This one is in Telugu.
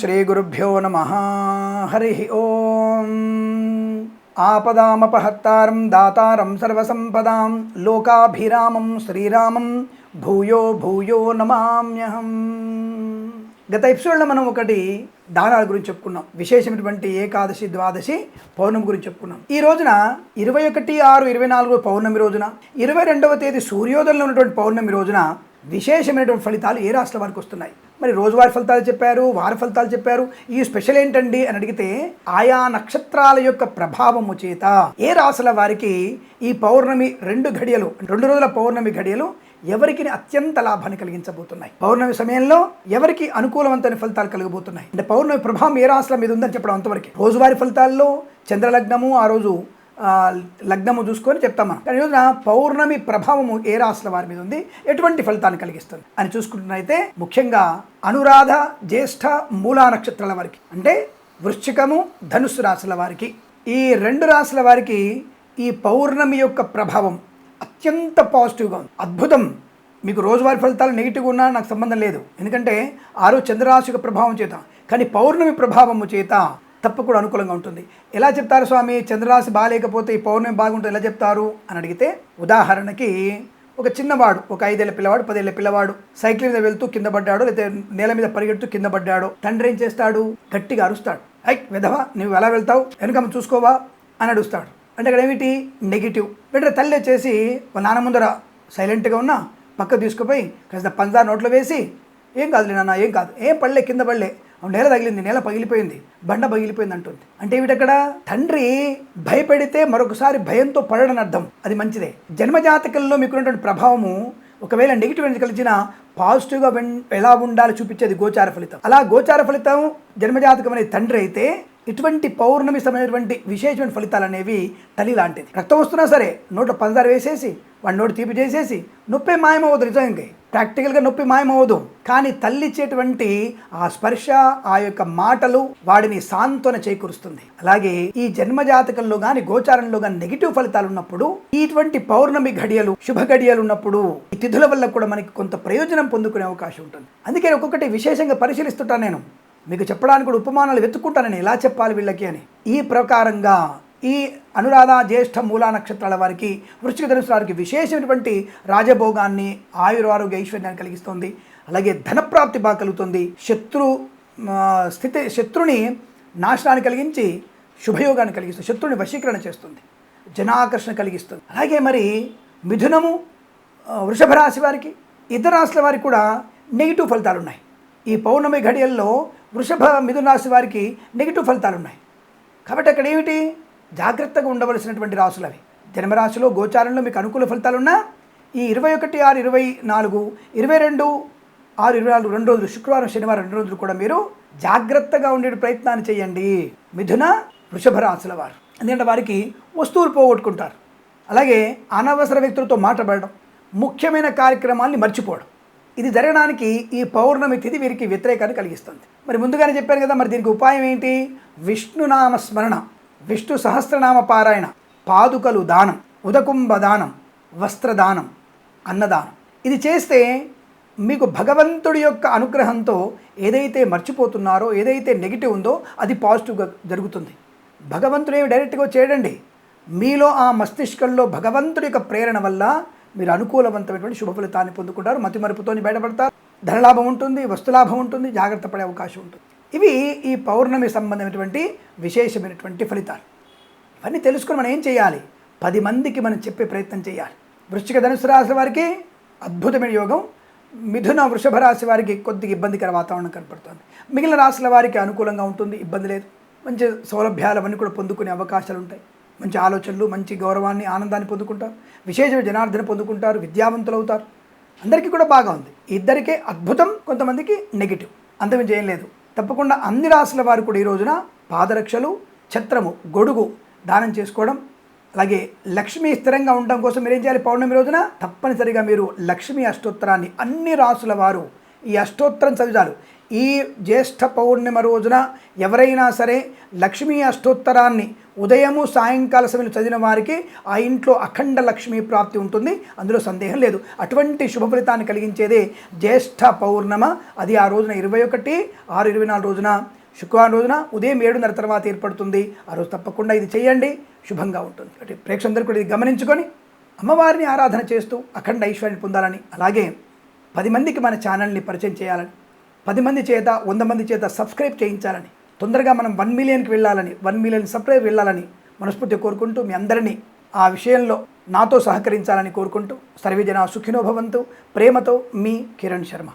శ్రీగురుభ్యో నమ హరి ఓం ఆపదామపహత్తారం దాతారం సర్వసంపదాం లోకాభిరామం శ్రీరామం భూయో భూయో నమామ్యహం గత ఎపిసోడ్లో మనం ఒకటి దానాల గురించి చెప్పుకున్నాం. విశేషమైనటువంటి ఏకాదశి ద్వాదశి పౌర్ణమి గురించి చెప్పుకున్నాం. ఈ రోజున ఇరవై ఒకటి ఆరు ఇరవై నాలుగు పౌర్ణమి రోజున ఇరవై రెండవ తేదీ సూర్యోదయంలో ఉన్నటువంటి పౌర్ణమి రోజున విశేషమైనటువంటి ఫలితాలు ఏ రాష్ట్రం వారికి వస్తున్నాయి? మరి రోజువారి ఫలితాలు చెప్పారు వార ఫలితాలు చెప్పారు. ఈ స్పెషల్ ఏంటండి అని అడిగితే ఆయా నక్షత్రాల యొక్క ప్రభావము చేత ఏ రాశుల వారికి ఈ పౌర్ణమి రెండు ఘడియలు రెండు రోజుల పౌర్ణమి ఘడియలు ఎవరికి అత్యంత లాభాన్ని కలిగించబోతున్నాయి? పౌర్ణమి సమయంలో ఎవరికి అనుకూలవంతమైన ఫలితాలు కలగబోతున్నాయి? అంటే పౌర్ణమి ప్రభావం ఏ రాశుల మీద ఉందని చెప్పడం అంతవరకు. రోజువారి ఫలితాల్లో చంద్రలగ్నము ఆ రోజు లగ్నము చూసుకొని చెప్తాం మనం. కానీ రోజున పౌర్ణమి ప్రభావము ఏ రాశుల వారి మీద ఉంది? ఎటువంటి ఫలితాన్ని కలిగిస్తుంది? అని చూసుకుంటున్నైతే ముఖ్యంగా అనురాధ జ్యేష్ఠ మూలా నక్షత్రాల వారికి అంటే వృశ్చికము ధనుస్సు రాశుల వారికి. ఈ రెండు రాశుల వారికి ఈ పౌర్ణమి యొక్క ప్రభావం అత్యంత పాజిటివ్గా ఉంది. అద్భుతం. మీకు రోజువారీ ఫలితాలు నెగిటివ్గా ఉన్నా నాకు సంబంధం లేదు. ఎందుకంటే ఆరో చంద్రరాశి యొక్క ప్రభావం చేత. కానీ పౌర్ణమి ప్రభావము చేత తప్పకుండా అనుకూలంగా ఉంటుంది. ఎలా చెప్తారు స్వామి? చంద్రరాశి బాగాలేకపోతే ఈ పౌర్ణమి బాగుంటుంది ఎలా చెప్తారు? అని అడిగితే ఉదాహరణకి ఒక చిన్నవాడు ఒక ఐదేళ్ళ పిల్లవాడు పదేళ్ళ పిల్లవాడు సైకిల్ మీద వెళ్తూ కింద పడ్డాడు లేకపోతే నేల మీద పరిగెడుతూ కింద పడ్డాడు తండ్రి ఏం చేస్తాడు? గట్టిగా అరుస్తాడు. ఐ విధవా నువ్వు ఎలా వెళ్తావు? వెనుకమ్మ చూసుకోవా? అని అడుగుతాడు. అంటే ఇక్కడ ఏమిటి? నెగిటివ్. వెంటనే తల్లి వచ్చేసి వాళ్ళ నాన్న ముందర సైలెంట్గా ఉన్నా పక్క తీసుకుపోయి కాస్త పంచదార నోట్లో వేసి ఏం కాదులే నాన్న ఏం కాదు ఏం పడలే కింద పడలే నేల తగిలింది నేల పగిలిపోయింది బండ పగిలిపోయింది అంటుంది. అంటే ఏమిటక్కడ? తండ్రి భయపెడితే మరొకసారి భయంతో పడడం అర్థం. అది మంచిదే. జన్మజాతకంలో మీకున్నటువంటి ప్రభావము ఒకవేళ నెగిటివ్ ఎనర్జీ కలిసిన పాజిటివ్గా ఎలా ఉండాలో చూపించేది గోచార ఫలితం. అలా గోచార ఫలితం జన్మజాతకం అనే తండ్రి అయితే ఇటువంటి పౌర్ణమి సమయమైనటువంటి విశేషమైన ఫలితాలు అనేవి తల్లి లాంటిది. రక్తం వస్తున్నా సరే నోట్లో పంచదార వేసేసి వాడి నోటి తీపి చేసేసి నొప్పి మాయమవ్వదు నిజంగా. ప్రాక్టికల్గా నొప్పి మాయమవ్వదు. కానీ తల్లి ఇచ్చేటువంటి ఆ స్పర్శ ఆ యొక్క మాటలు వాడిని సాంత్వన చేకూరుస్తుంది. అలాగే ఈ జన్మ జాతకంలో కానీ గోచారంలో కానీ నెగిటివ్ ఫలితాలు ఉన్నప్పుడు ఇటువంటి పౌర్ణమి ఘడియలు శుభ ఘడియలు ఉన్నప్పుడు ఈ తిథుల వల్ల కూడా మనకి కొంత ప్రయోజనం పొందుకునే అవకాశం ఉంటుంది. అందుకే ఒక్కొక్కటి విశేషంగా పరిశీలిస్తుంటాను నేను. మీకు చెప్పడానికి కూడా ఉపమానాలు వెతుక్కుంటాను నేను. ఎలా చెప్పాలి వీళ్ళకి అని. ఈ ప్రకారంగా ఈ అనురాధ జ్యేష్ఠ మూలా నక్షత్రాల వారికి వృశ్చిక ధనుసు వారికి విశేషమైనటువంటి రాజభోగాన్ని ఆయురారోగ్య ఐశ్వర్యాన్ని కలిగిస్తుంది. అలాగే ధనప్రాప్తి బాగా కలుగుతుంది. శత్రు స్థితి శత్రుని నాశనాన్ని కలిగించి శుభయోగాన్ని కలిగిస్తుంది. శత్రుని వశీకరణ చేస్తుంది. జనాకర్షణ కలిగిస్తుంది. అలాగే మరి మిథునము వృషభ రాశి వారికి ఇతర రాశుల వారికి కూడా నెగిటివ్ ఫలితాలు ఉన్నాయి. ఈ పౌర్ణమి ఘడియల్లో వృషభ మిథునాశి వారికి నెగిటివ్ ఫలితాలు ఉన్నాయి కాబట్టి అక్కడ ఏమిటి? జాగ్రత్తగా ఉండవలసినటువంటి రాశులు అవి. జన్మరాశిలో గోచారంలో మీకు అనుకూల ఫలితాలున్నా ఈ ఇరవై ఒకటి ఆరు ఇరవై నాలుగు ఇరవై రెండు ఆరు ఇరవై నాలుగు రెండు రోజులు శుక్రవారం శనివారం రెండు రోజులు కూడా మీరు జాగ్రత్తగా ఉండే ప్రయత్నాన్ని చేయండి. మిథున వృషభ రాశుల వారు. ఎందుకంటే వారికి వస్తువులు పోగొట్టుకుంటారు. అలాగే అనవసర వ్యక్తులతో మాట్లాడడం ముఖ్యమైన కార్యక్రమాల్ని మర్చిపోవడం. ఇది జరగడానికి ఈ పౌర్ణమి తిథి వీరికి వ్యతిరేకాన్ని కలిగిస్తుంది. మరి ముందుగానే చెప్పాను కదా మరి దీనికి ఉపాయం ఏంటి? విష్ణునామ స్మరణ విష్ణు సహస్రనామ పారాయణ పాదుకలు దానం ఉదకుంభ దానం వస్త్రదానం అన్నదానం. ఇది చేస్తే మీకు భగవంతుడి యొక్క అనుగ్రహంతో ఏదైతే మర్చిపోతున్నారో ఏదైతే నెగిటివ్ ఉందో అది పాజిటివ్గా జరుగుతుంది. భగవంతుడు ఏమి డైరెక్ట్గా చేయడండి. మీలో ఆ మస్తిష్కంలో భగవంతుడి యొక్క ప్రేరణ వల్ల మీరు అనుకూలవంతమైనటువంటి శుభ ఫలితాన్ని పొందుకుంటారు. మతి మరుపుతో బయటపడతారు. ధనలాభం ఉంటుంది వస్తులాభం ఉంటుంది జాగ్రత్త పడే అవకాశం ఉంటుంది. ఇవి ఈ పౌర్ణమి సంబంధమైనటువంటి విశేషమైనటువంటి ఫలితాలు. ఇవన్నీ తెలుసుకుని మనం ఏం చేయాలి? పది మందికి మనం చెప్పే ప్రయత్నం చేయాలి. వృశ్చిక ధనుసు రాశి వారికి అద్భుతమైన యోగం. మిథున వృషభ రాశి వారికి కొద్దిగా ఇబ్బందికర వాతావరణం కనపడుతుంది. మిగిలిన రాశుల వారికి అనుకూలంగా ఉంటుంది ఇబ్బంది లేదు. మంచి సౌలభ్యాలు అవన్నీ కూడా పొందుకునే అవకాశాలు ఉంటాయి. మంచి ఆలోచనలు మంచి గౌరవాన్ని ఆనందాన్ని పొందుకుంటారు. విశేషమైన జనార్దన పొందుకుంటారు విద్యావంతులు అవుతారు అందరికీ కూడా బాగా ఉంది. ఇద్దరికే అద్భుతం కొంతమందికి నెగిటివ్. అంతమించి ఏం లేదు. తప్పకుండా అన్ని రాశుల వారు కూడా ఈ రోజున పాదరక్షలు ఛత్రము గొడుగు దానం చేసుకోవడం అలాగే లక్ష్మి స్థిరంగా ఉండడం కోసం మీరు ఏం చేయాలి? పౌర్ణమి రోజున తప్పనిసరిగా మీరు లక్ష్మీ అష్టోత్తరాన్ని అన్ని రాసుల వారు ఈ అష్టోత్తరం చదివారు ఈ జ్యేష్ఠ పౌర్ణిమ రోజున ఎవరైనా సరే లక్ష్మీ అష్టోత్తరాన్ని ఉదయము సాయంకాల సమయంలో చదివిన వారికి ఆ ఇంట్లో అఖండ లక్ష్మీ ప్రాప్తి ఉంటుంది. అందులో సందేహం లేదు. అటువంటి శుభ ఫలితాన్ని కలిగించేదే జ్యేష్ఠ పౌర్ణమ. అది ఆ రోజున ఇరవై ఒకటి ఆరు ఇరవై నాలుగు రోజున శుక్రవారం రోజున ఉదయం ఏడున్నర తర్వాత ఏర్పడుతుంది. ఆ రోజు తప్పకుండా ఇది చేయండి. శుభంగా ఉంటుంది. అంటే ప్రేక్షకులందరూ కూడా ఇది గమనించుకొని అమ్మవారిని ఆరాధన చేస్తూ అఖండ ఐశ్వర్యాన్ని పొందాలని అలాగే పది మందికి మన ఛానల్ని పరిచయం చేయాలని పది మంది చేత వంద మంది చేత సబ్స్క్రైబ్ చేయించాలని తొందరగా మనం వన్ మిలియన్కి వెళ్ళాలని వన్ మిలియన్ సబ్స్క్రైబ్ వెళ్ళాలని మనస్ఫూర్తి కోరుకుంటూ మీ అందరినీ ఆ విషయంలో నాతో సహకరించాలని కోరుకుంటూ సర్వేజన సుఖినోభవంతు సుఖినో ప్రేమతో మీ కిరణ్ శర్మ.